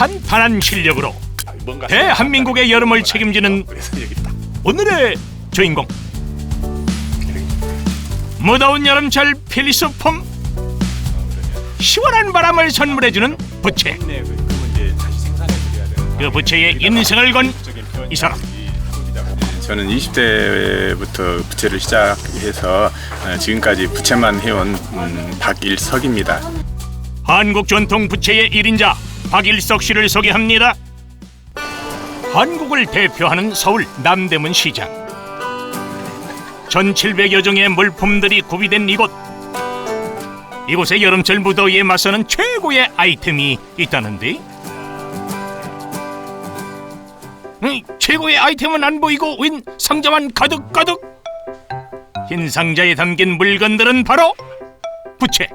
탄탄한 실력으로 뭔가 대한민국의 여름을 책임지는 그래서 여기 딱 오늘의 주인공. 무더운 여름철 필수품. 시원한 바람을 선물해주는 부채. 네, 그- 그러면 이제 다시 생산해 드려야 되는 그 부채의 인생을 건이 사람. 저는 20대부터 부채를 시작해서 어, 지금까지 부채만 해온 음, 박일석입니다. 한국 전통 부채의 1인자 박일석 씨를 소개합니다. 한국을 대표하는 서울 남대문 시장. 1700여 종의 물품들이 구비된 이곳. 이곳에 여름철 무더위에 맞서는 최고의 아이템이 있다는데? 음, 최고의 아이템은 안 보이고 웬 상자만 가득 가득? 흰 상자에 담긴 물건들은 바로 부채.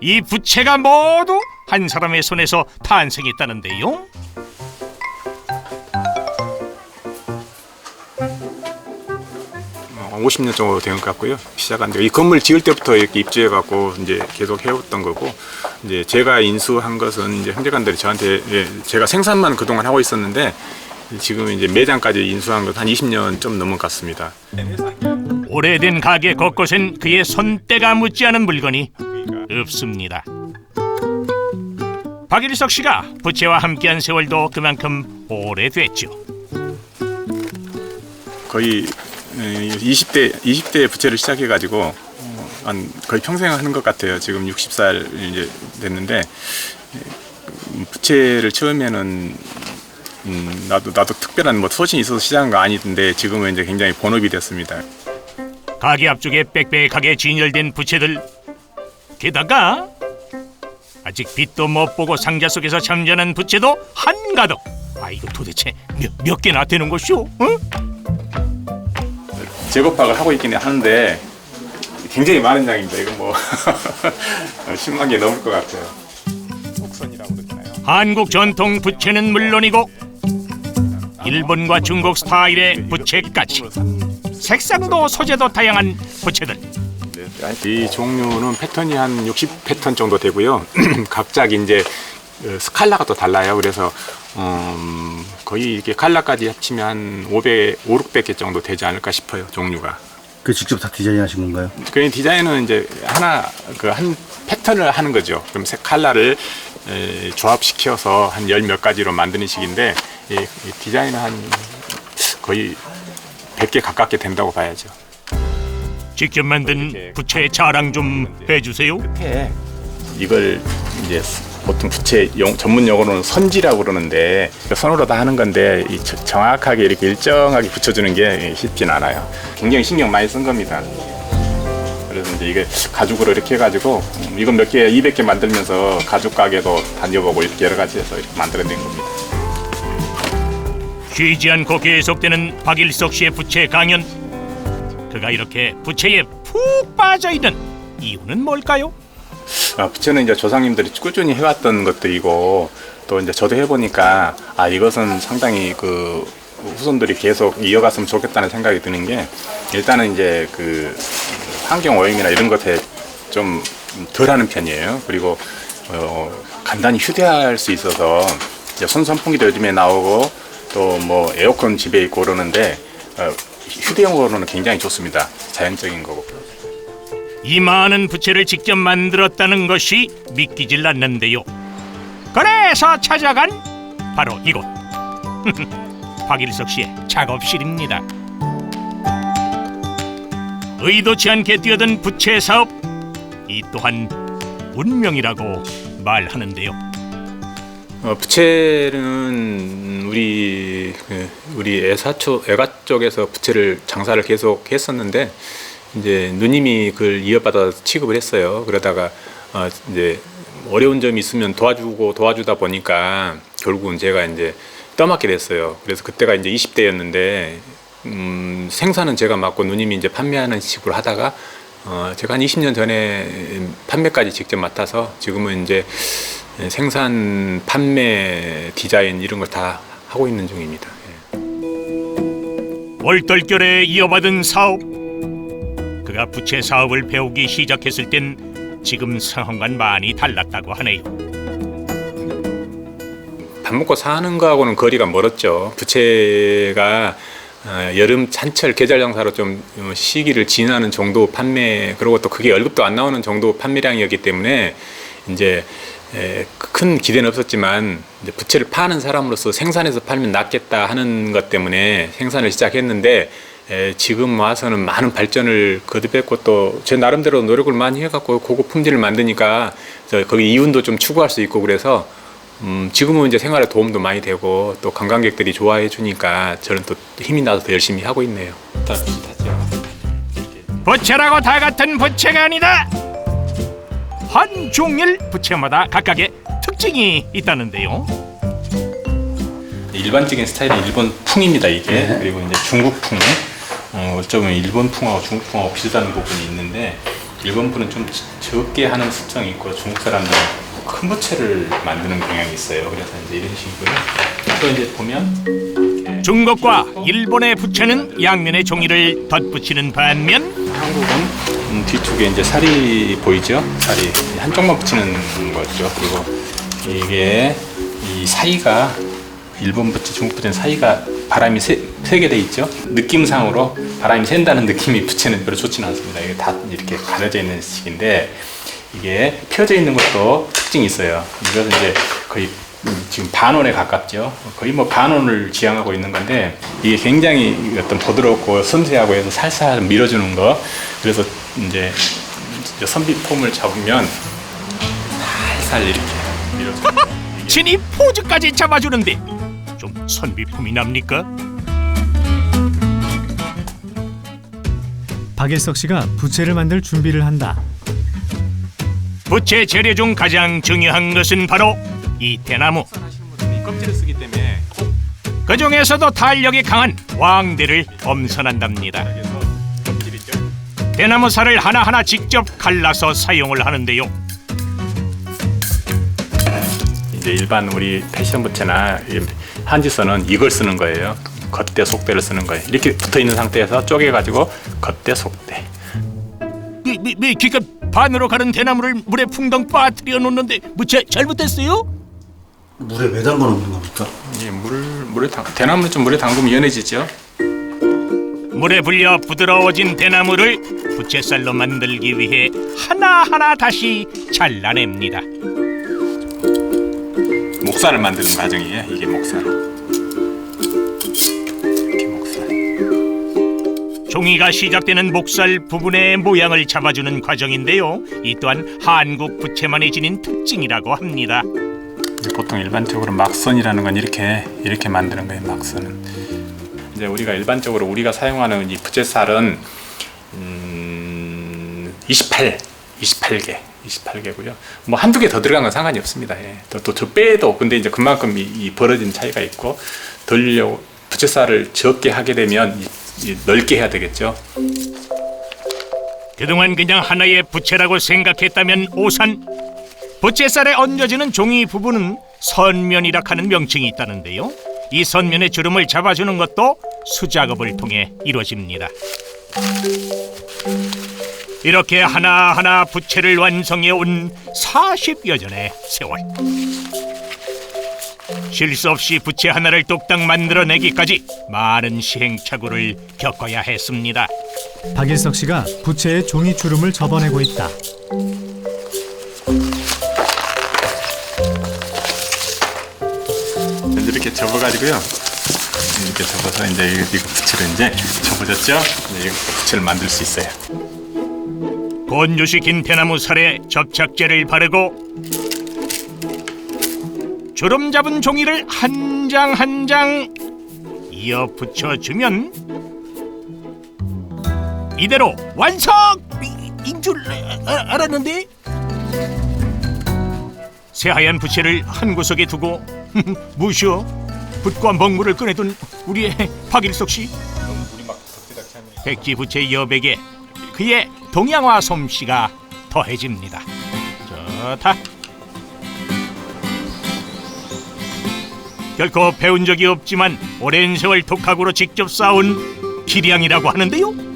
이 부채가 모두 한 사람의 손에서 탄생했다는데요 어, 50년 정도 된 것 같고요. 시작한 이 건물 지을 때부터 이렇게 입주해 갖고 이제 계속 해왔던 거고 이제 제가 인수한 것은 이제 형제간들이 저한테 예, 제가 생산만 그동안 하고 있었는데 지금 이제 매장까지 인수한 것 한 20년 좀 넘은 것 같습니다. 오래된 가게 곳곳엔 그의 손때가 묻지 않은 물건이 없습니다 박일석 씨가 부채와 함께한 세월도 그만큼 오래됐죠 거의 20대 20대 부채를 시작해 가지고 한 거의 평생 하는 것 같아요. 지금 60살 이제 됐는데 음, 부채를 처음에는 음, 나도 나도 특별한 뭐 소신이 있어서 시작한 거 아니던데 지금은 이제 굉장히 본업이 됐습니다. 가게 앞쪽에 빽빽하게 진열된 부채들 게다가 아직 빛도 못 보고 상자 속에서 잠자는 부채도 한가득 아 이거 도대체 몇, 몇 개나 되는 것이오? 응? 제곱박을 하고 있기는 하는데 굉장히 많은 양입니다. 이거 뭐 10만 개 넘을 것 같아요. 그러나요? 한국 전통 부채는 물론이고 일본과 중국 스타일의 부채까지 색상도 소재도 다양한 부채들 이 종류는 패턴이 한 60 패턴 정도 되고요. 각각 이제 어, 스칼라가 또 달라요. 그래서 음, 거의 이렇게 칼라까지 합치면 한 500, 5, 600개 정도 되지 않을까 싶어요. 종류가. 그 직접 다 디자인하신 건가요? 그 디자인은 이제 하나 그 한 패턴을 하는 거죠. 그럼 색 칼라를 에, 조합시켜서 한 열 몇 가지로 만드는 식인데 이, 이 디자인은 한 거의 100개 가깝게 된다고 봐야죠. 직접 만든 부채 자랑 좀 해주세요 끝에 이걸 이제 보통 부채 용, 전문 용어로는 선지라고 그러는데 손으로 다 하는 건데 이 저- 정확하게 이렇게 일정하게 붙여주는 게 쉽진 않아요. 굉장히 신경 많이 쓴 겁니다. 그래서 이제 이게 가죽으로 이렇게 해가지고 음, 이건 몇 개, 200개 만들면서 가죽 가게도 다녀보고 이렇게 여러 가지 해서 이렇게 만들어낸 겁니다. 쉬지 않고 계속되는 박일석 씨의 부채 강연 그가 이렇게 부채에 푹 빠져 있는 이유는 뭘까요? 아, 부채는 이제 조상님들이 꾸준히 해왔던 것들이고 또 이제 저도 해보니까 아 이것은 상당히 그 후손들이 계속 이어갔으면 좋겠다는 생각이 드는 게 일단은 이제 그 환경 오염이나 이런 것에 좀 덜하는 편이에요. 그리고 어, 간단히 휴대할 수 있어서 이제 손 선풍기도 요즘에 나오고 또 뭐 에어컨 집에 있고 그러는데 어, 휴대용으로는 굉장히 좋습니다. 자연적인 거고. 이 많은 부채를 직접 만들었다는 것이 믿기질 않는데요. 그래서 찾아간 바로 이곳 박일석 씨의 작업실입니다. 의도치 않게 뛰어든 부채 사업 이 또한 운명이라고 말하는데요. 어, 부채는 우리 그, 우리 애사초 애가 쪽에서 부채를 장사를 계속 했었는데 이제 누님이 그걸 이어받아 취급을 했어요. 그러다가 어, 이제 어려운 점이 있으면 도와주고 도와주다 보니까 결국은 제가 이제 떠맡게 됐어요. 그래서 그때가 이제 20대였는데 음, 생산은 제가 맡고 누님이 이제 판매하는 식으로 하다가 어, 제가 한 20년 전에 판매까지 직접 맡아서 지금은 이제 생산, 판매, 디자인 이런 걸 다 하고 있는 중입니다. 예. 얼떨결에 이어받은 사업 그가 부채 사업을 배우기 시작했을 땐 지금 상황과는 많이 달랐다고 하네요 밥 먹고 사는 거하고는 거리가 멀었죠. 부채가 어, 여름 찬철 계절 장사로 좀 어, 시기를 지나는 정도 판매 그리고 또 그게 월급도 안 나오는 정도 판매량이었기 때문에 이제 에, 큰 기대는 없었지만 부채를 파는 사람으로서 생산해서 팔면 낫겠다 하는 것 때문에 생산을 시작했는데 에, 지금 와서는 많은 발전을 거듭했고 또 제 나름대로 노력을 많이 해갖고 고급 품질을 만드니까 저 거기 이윤도 좀 추구할 수 있고 그래서 음, 지금은 이제 생활에 도움도 많이 되고 또 관광객들이 좋아해 주니까 저는 또 힘이 나서 더 열심히 하고 있네요. 부채라고 다 같은 부채가 아니다. 한 종일 부채마다 각각의 특징이 있다는데요. 일반적인 스타일은 일본 풍입니다 이게. 그리고 이제 중국풍. 어, 어쩌면 일본 풍하고 중국 풍하고 비슷한 부분이 있는데 일본 풍은 좀 적게 하는 특성이 있고 중국 사람들은 큰 부채를 만드는 경향이 있어요. 그래서 이제 이런 식이고요 또 이제 보면 중국과 일본의 부채는 양면의 종이를 덧붙이는 반면 한국은 음, 뒤쪽에 이제 살이 보이죠 살이 한쪽만 붙이는 거죠 그리고 이게 이 사이가 일본 부채, 중국 부채는 사이가 바람이 세, 세게 돼 있죠. 느낌상으로 바람이 샌다는 느낌이 부채는 별로 좋지는 않습니다. 이게 다 이렇게 가려져 있는 식인데 이게 펴져 있는 것도 특징이 있어요. 이것은 이제 거의 음, 지금 반원에 가깝죠. 거의 뭐 반원을 지향하고 있는 건데 이게 굉장히 어떤 부드럽고 섬세하고 해서 살살 밀어주는 거. 그래서 이제 선비 폼을 잡으면 살살 이렇게 거. 진이 포즈까지 잡아주는데 좀 선비품이 납니까? 박일석 씨가 부채를 만들 준비를 한다. 부채 재료 중 가장 중요한 것은 바로 이 대나무. 이 껍질을 쓰기 때문에 그 중에서도 탄력이 강한 왕대를 엄선한답니다. 대나무 살을 하나하나 직접 갈라서 사용을 하는데요. 이제 일반 우리 패션 부채나 이 한지선은 이걸 쓰는 거예요. 겉대 속대를 쓰는 거예요. 이렇게 붙어 있는 상태에서 쪼개 가지고 겉대 속대. 미, 미, 미 기가 반으로 가른 대나무를 물에 풍덩 빠뜨려 놓는데 무채 잘못됐어요? 물에 매달아 놓는 겁니까? 이게 물 물에 담 대나무는 좀 물에 담그면 연해지죠. 물에 불려 부드러워진 대나무를 부채살로 만들기 위해 하나하나 다시 잘라냅니다. 목살을 만드는 과정이에요. 이게 목살. 이렇게 목살. 종이가 시작되는 목살 부분의 모양을 잡아주는 과정인데요. 이 또한 한국 부채만이 지닌 특징이라고 합니다. 보통 일반적으로 막선이라는 건 이렇게 이렇게 만드는 거예요. 막선은 이제 우리가 일반적으로 우리가 사용하는 이 부채살은 음, 28, 28개, 28개고요. 뭐 한두 개 더 들어간 건 상관이 없습니다. 예. 또저 빼도 근데 이제 그만큼 이, 이 벌어진 차이가 있고 덜려고 부채살을 적게 하게 되면 이, 이 넓게 해야 되겠죠. 그동안 그냥 하나의 부채라고 생각했다면 오산. 부채살에 얹어지는 종이 부분은 선면이라 하는 명칭이 있다는데요. 이 선면의 주름을 잡아주는 것도 수작업을 통해 이루어집니다. 이렇게 하나하나 부채를 완성해 온 40여 년의 세월. 실수 없이 부채 하나를 뚝딱 만들어내기까지 많은 시행착오를 겪어야 했습니다. 박일석 씨가 부채에 종이 주름을 접어내고 있다. 이렇게 접어가지고요. 이렇게 접어서 이제 이 부채를 이제 접어졌죠. 이제 부채를 만들 수 있어요. 건조시킨 대나무 살에 접착제를 바르고 주름 잡은 종이를 한 장 한 장 이어 붙여주면 이대로 완성! 인줄 알았는데? 새하얀 부채를 한 구석에 두고 무시어 붓과 먹물을 꺼내둔 우리의 박일석 씨. 백지 부채 여백에 그의 동양화 솜씨가 더해집니다. 좋다. 결코 배운 적이 없지만 오랜 세월 독학으로 직접 쌓은 기량이라고 하는데요.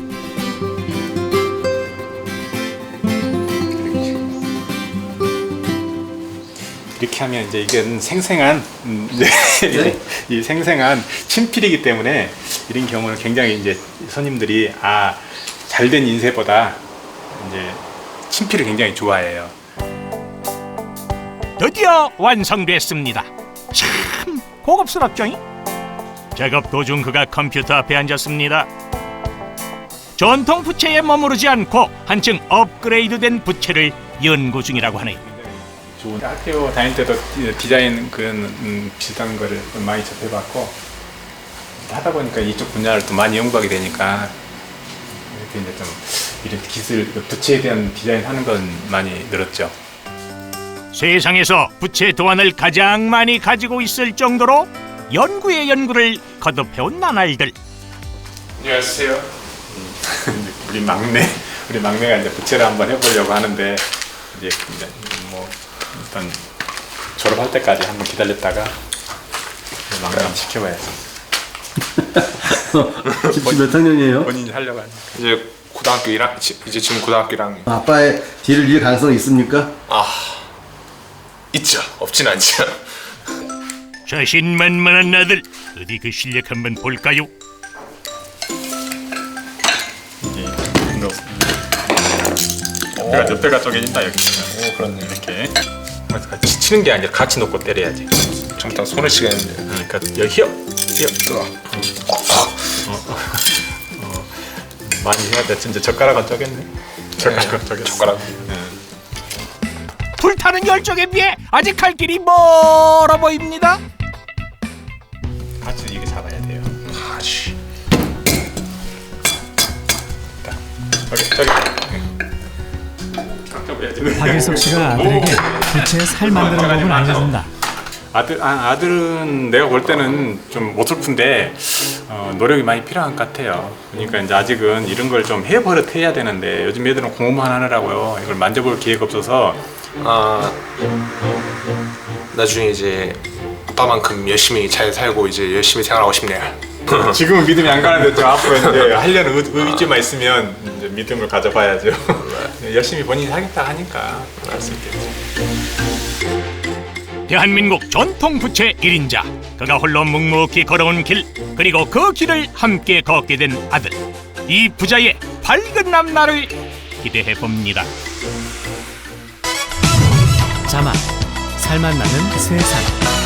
이렇게 하면 이제 이건 생생한 음, 이제 네? 이 생생한 친필이기 때문에 이런 경우는 굉장히 이제 손님들이 아 잘된 인쇄보다 이제 친필을 굉장히 좋아해요. 드디어 완성됐습니다. 참 고급스럽죠? 잉? 작업 도중 그가 컴퓨터 앞에 앉았습니다. 전통 부채에 머무르지 않고 한층 업그레이드된 부채를 연구 중이라고 하네요. 좋은 학교 다닐 때도 디자인 그런 음, 비슷한 거를 좀 많이 접해봤고 하다 보니까 이쪽 분야를 또 많이 연구하게 되니까 이렇게 이제 좀 이런 기술 그 부채에 대한 디자인 하는 건 많이 늘었죠. 세상에서 부채 도안을 가장 많이 가지고 있을 정도로 연구의 연구를 거듭해온 나날들. 안녕하세요. 우리 막내, 우리 막내가 이제 부채를 한번 해보려고 하는데 이제 이제 뭐 일단 졸업할 때까지 한번 기다렸다가 막내 한번 시켜봐야지. 지금 몇 학년이에요? 본인이 하려고 하니까. 이제 고등학교 1학 이제 지금 고등학교 1학년 아빠의 뒤를 이을 가능성이 있습니까? 있죠 없진 않죠 자신만만한 아들 어디 그 실력 한번 볼까요? 옆에가 옆에가 쪼개진다 여기. 오 그렇네 이렇게. 그래서 같이 치는 게 아니라 같이 놓고 때려야지. 좀 이따 손을 치겠는데 그러니까 여기 히 어 들어와 많이 해야 돼. 진짜 젓가락은 쪼겠네. 젓가락은 쪼겠어. 젓가락 불타는 열정에 비해 아직 갈 길이 멀어 보입니다. 같이 이게 잡아야 돼요. 아씨 저기 저기. 박일석 씨가 아들에게 부채에 살 만드는 법을 알려준다. 아들 아, 아들은 내가 볼 때는 좀 어설픈데 어, 노력이 많이 필요한 것 같아요. 그러니까 이제 아직은 이런 걸 좀 해버릇 해야 되는데 요즘 애들은 공부만 하느라고요. 이걸 만져볼 기회가 없어서 아 나중에 이제 아빠만큼 열심히 잘 살고 이제 열심히 생활하고 싶네요 지금은 믿음이 안 가는데 좀 앞으로 이제 하려는 의, 의지만 있으면 이제 믿음을 가져봐야죠. 열심히 본인이 하겠다 하니까 할 수 있겠죠. 대한민국 전통 부채 1인자. 그가 홀로 묵묵히 걸어온 길 그리고 그 길을 함께 걷게 된 아들. 이 부자의 밝은 앞날을 기대해 봅니다. 자막 살맛 나는 세상